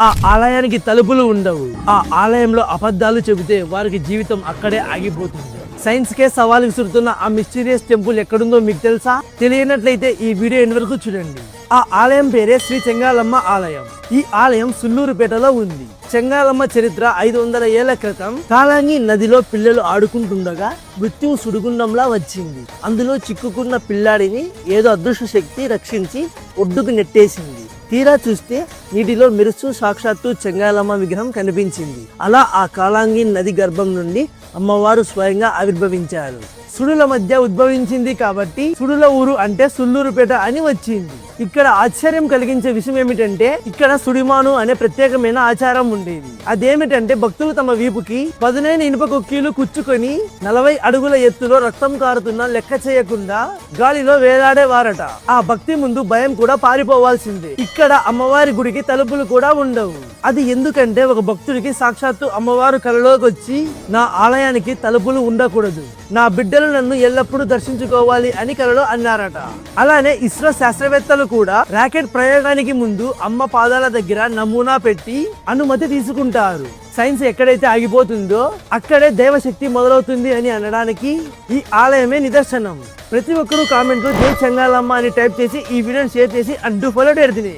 ఆ ఆలయానికి తలుపులు ఉండవు. ఆ ఆలయంలో అబద్ధాలు చెబితే వారికి జీవితం అక్కడే ఆగిపోతుంది. సైన్స్ కే సవాలు విసురుతున్న ఆ మిస్టీరియస్ టెంపుల్ ఎక్కడుందో మీకు తెలుసా? తెలియనట్లయితే ఈ వీడియో ఎండ్ వరకు చూడండి. ఆ ఆలయం పేరే శ్రీ చెంగాలమ్మ ఆలయం. ఈ ఆలయం సుల్లూరుపేటలో ఉంది. చెంగాలమ్మ చరిత్ర ఐదు వందల ఏళ్ళ క్రితం కాలాంగి నదిలో పిల్లలు ఆడుకుంటుండగా మృత్యువు సుడిగుండంలా వచ్చింది. అందులో చిక్కుకున్న పిల్లాడిని ఏదో అదృశ్య శక్తి రక్షించి ఒడ్డుకు నెట్టేసింది. తీరా చూస్తే నీటిలో మెరుస్తూ సాక్షాత్తు చెంగాలమ్మ విగ్రహం కనిపించింది. అలా ఆ కాలాంగి నది గర్భం నుండి అమ్మవారు స్వయంగా ఆవిర్భవించారు. సుడుల మధ్య ఉద్భవించింది కాబట్టి సుడుల ఊరు అంటే సుల్లూరుపేట అని వచ్చింది. ఇక్కడ ఆశ్చర్యం కలిగించే విషయం ఏమిటంటే ఇక్కడ సుడిమాను అనే ప్రత్యేకమైన ఆచారం ఉండేది. అదేమిటంటే భక్తులు తమ వీపుకి పదునైన ఇనుప కుక్కీలు కుచ్చుకొని నలభై అడుగుల ఎత్తులో రక్తం కారుతున్నా లెక్క చేయకుండా గాలిలో వేలాడేవారట. ఆ భక్తి ముందు భయం కూడా పారిపోవాల్సిందే. ఇక్కడ అమ్మవారి గుడికి తలుపులు కూడా ఉండవు. అది ఎందుకంటే ఒక భక్తుడికి సాక్షాత్తు అమ్మవారు కలలోకి వచ్చి నా ఆలయానికి తలుపులు ఉండకూడదు. నా బిడ్డలు నన్ను ఎల్లప్పుడూ దర్శించుకోవాలి అని కలలో అన్నారట. అలానే ఇస్రో శాస్త్రవేత్తలు కూడా రాకెట్ ప్రయోగానికి ముందు అమ్మ పాదాల దగ్గర నమూనా పెట్టి అనుమతి తీసుకుంటారు. సైన్స్ ఎక్కడైతే ఆగిపోతుందో అక్కడే దేవశక్తి మొదలవుతుంది అని అనడానికి ఈ ఆలయమే నిదర్శనం. ప్రతి ఒక్కరూ కామెంట్ జై చెంగాలమ్మ అని టైప్ చేసి ఈ వీడియోని షేర్ చేసి అంటూ ఫాలో ఎడుతుంది